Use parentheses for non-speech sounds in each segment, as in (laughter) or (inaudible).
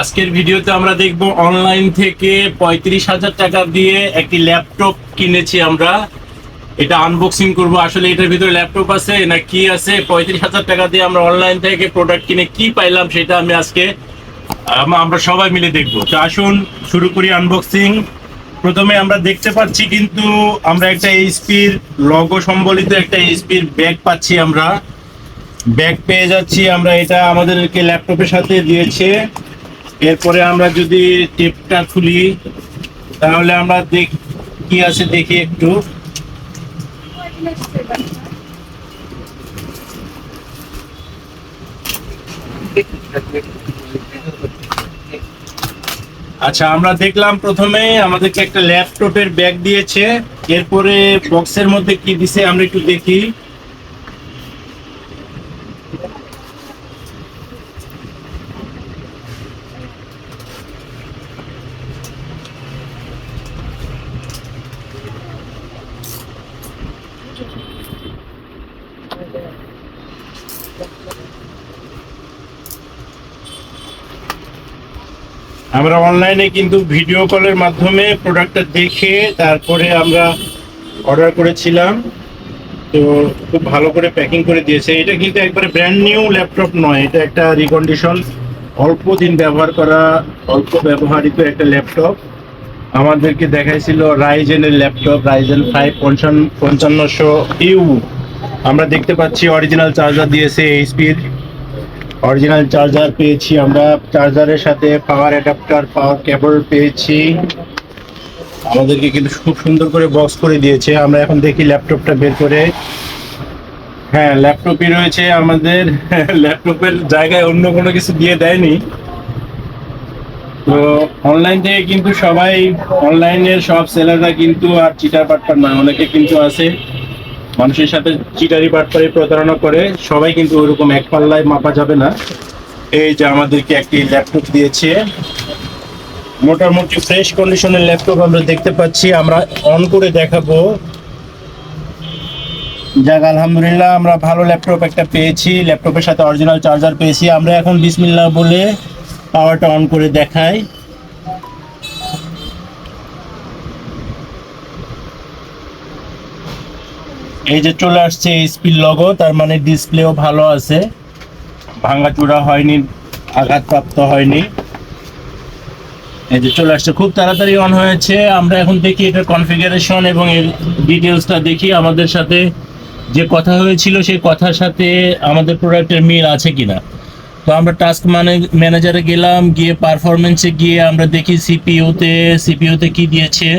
আজকের ভিডিওতে আমরা দেখব অনলাইন থেকে পঁয়ত্রিশ হাজার টাকা দিয়ে একটি ল্যাপটপ কিনেছি আমরা। এটা আনবক্সিং করব। আসলে এটার ভিতরে ল্যাপটপ আছে না কি আছে? পঁয়ত্রিশ হাজার টাকা দিয়ে আমরা অনলাইন থেকে প্রোডাক্ট কিনে কি পাইলাম সেটা আমি আজকে আমরা সবাই মিলে দেখব। তো আসুন, শুরু করি আনবক্সিং প্রথমে আমরা দেখতে পাচ্ছি কিন্তু আমরা একটা এইচপির লগো সম্বলিত একটা এইচপির ব্যাগ পাচ্ছি আমরা। ব্যাগ পেয়ে যাচ্ছি আমরা। এটা আমাদেরকে ল্যাপটপের সাথে দিয়েছে। এরপরে আমরা যদি টেপটা খুলি, তাহলে আমরা দেখ, কি আছে দেখি একটু। আচ্ছা আমরা দেখলাম প্রথমে আমাদেরকে একটা ল্যাপটপের ব্যাগ দিয়েছে। এরপরে বক্সের মধ্যে কি দিছে আমরা একটু দেখি। আমরা অনলাইনে কিন্তু ভিডিও কলের মাধ্যমে প্রোডাক্টটা দেখে তারপরে আমরা অর্ডার করেছিলাম। তো খুব ভালো করে প্যাকিং করে দিয়েছে। এটা কিন্তু একবারে ব্র্যান্ড নিউ ল্যাপটপ নয়, এটা একটা রিকন্ডিশন অল্প দিন ব্যবহার করা, অল্প ব্যবহারিত একটা ল্যাপটপ আমাদেরকে দেখাইছিল রাইজেনের ল্যাপটপ রাইজেন ফাইভ পঞ্চান্ন, পঞ্চান্নশো ইউ আমরা দেখতে পাচ্ছি অরিজিনাল চার্জার দিয়েছে এইচপির অরিজিনাল চার্জার পেয়েছি আমরা। চার্জারের সাথে পাওয়ার অ্যাডাপ্টার পাওয়ার কেবল পেয়েছি। আমাদেরকে কিন্তু খুব সুন্দর করে বক্স করে দিয়েছে। আমরা এখন দেখি ল্যাপটপটা বের করে। হ্যাঁ ল্যাপটপই রয়েছে আমাদের। (laughs) ল্যাপটপের জায়গায় অন্য কোনো কিছু দিয়ে দেয়নি। তো অনলাইন থেকে কিন্তু সবাই অনলাইনের সব সেলাররা কিন্তু আর চিটার পাটপার নয় অনেকে কিন্তু আছে, মানুষের সাথে চিটারি বাটপারি প্রতারণা করে, সবাই কিন্তু ওরকম এক পাল্লায় মাপা যাবে না। এই যে আমাদেরকে একটি ল্যাপটপ দিয়েছে। মোটামুটি ফ্রেশ কন্ডিশনের ল্যাপটপ আমরা দেখতে পাচ্ছি, আমরা অন করে দেখাবো। যাক, আলহামদুলিল্লাহ, আমরা ভালো ল্যাপটপ একটা পেয়েছি ল্যাপটপের সাথে অরিজিনাল চার্জার পেয়েছি। আমরা এখন বিসমিল্লাহ বলে পাওয়ারটা অন করে দেখাই এই যে চলে আসছে এইচপির লগো তার মানে ডিসপ্লেও ভালো আছে। ভাঙাচোরা হয়নি, আঘাতপ্রাপ্ত হয়নি। এই যে চলে আসছে, খুব তাড়াতাড়ি অন হয়েছে। আমরা এখন দেখি এটার কনফিগারেশন এবং এর ডিটেলসটা দেখি। আমাদের সাথে যে কথা হয়েছিল, সেই কথার সাথে আমাদের প্রোডাক্টের মিল আছে কিনা। তো আমরা টাস্ক মানে ম্যানেজারে গেলাম, গিয়ে পারফরমেন্সে গিয়ে আমরা দেখি সিপিইউতে সিপিইউতে কি দিয়েছে।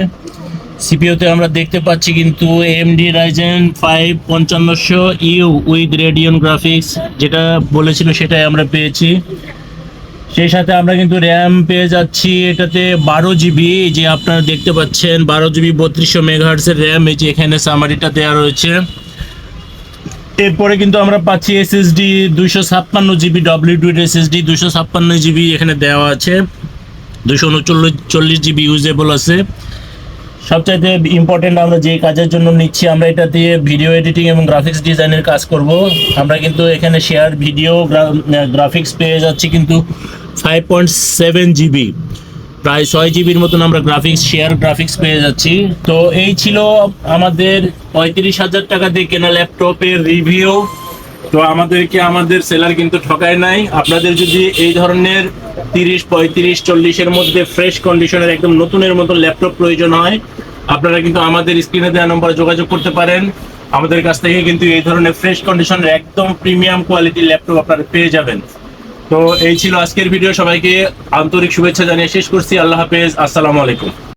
সিপিইউতে আমরা দেখতে পাচ্ছি কিন্তু এমডি রাইজেন ফাইভ পঞ্চান্নশো ইউ উইথ রেডিয়ন গ্রাফিক্স যেটা বলেছিল সেটাই আমরা পেয়েছি। সেই সাথে আমরা কিন্তু র্যাম পেয়ে যাচ্ছি, এটাতে বারো জিবি যে আপনারা দেখতে পাচ্ছেন, বারো জিবি বত্রিশশো মেগাহার্সের র্যাম এই যে এখানে সামারিটা দেওয়া রয়েছে। এরপরে কিন্তু আমরা পাচ্ছি এসএসডি দুইশো ছাপ্পান্ন জিবি ডব্লিউ টু এসএসডি দুশো ছাপ্পান্ন জিবি এখানে দেওয়া আছে। দুশো উনচল্লিশ, চল্লিশ জিবি ইউজেবল আছে। সবচাইতে ইম্পর্টেন্ট আমরা যে কাজের জন্য নিচ্ছি, আমরা এটা দিয়ে ভিডিও এডিটিং এবং গ্রাফিক্স ডিজাইনের কাজ করব। আমরা কিন্তু এখানে শেয়ার ভিডিও গ্রাফিক্স পেয়ে যাচ্ছি কিন্তু ফাইভ পয়েন্ট সেভেন জিবি। প্রায় ছয় জিবির মতন আমরা গ্রাফিক্স শেয়ার গ্রাফিক্স পেয়ে যাচ্ছি। তো এই ছিল আমাদের পঁয়ত্রিশ হাজার টাকা দিয়ে কেনা ল্যাপটপের রিভিউ তো আমাদেরকে আমাদের সেলার কিন্তু ঠকায় নাই। আপনাদের যদি এই ধরনের তিরিশ, পঁয়ত্রিশ, চল্লিশের মধ্যে ফ্রেশ কন্ডিশনের একদম নতুনের মতো ল্যাপটপ প্রয়োজন হয়, আপনারা কিন্তু আমাদের স্ক্রিনে দেওয়া নম্বরে যোগাযোগ করতে পারেন। আমাদের কাছ থেকে কিন্তু এই ধরনের ফ্রেশ কন্ডিশনের একদম প্রিমিয়াম কোয়ালিটির ল্যাপটপ আপনারা পেয়ে যাবেন। তো এই ছিল আজকের ভিডিও সবাইকে আন্তরিক শুভেচ্ছা জানিয়ে শেষ করছি। আল্লাহ হাফেজ। আসসালামু আলাইকুম।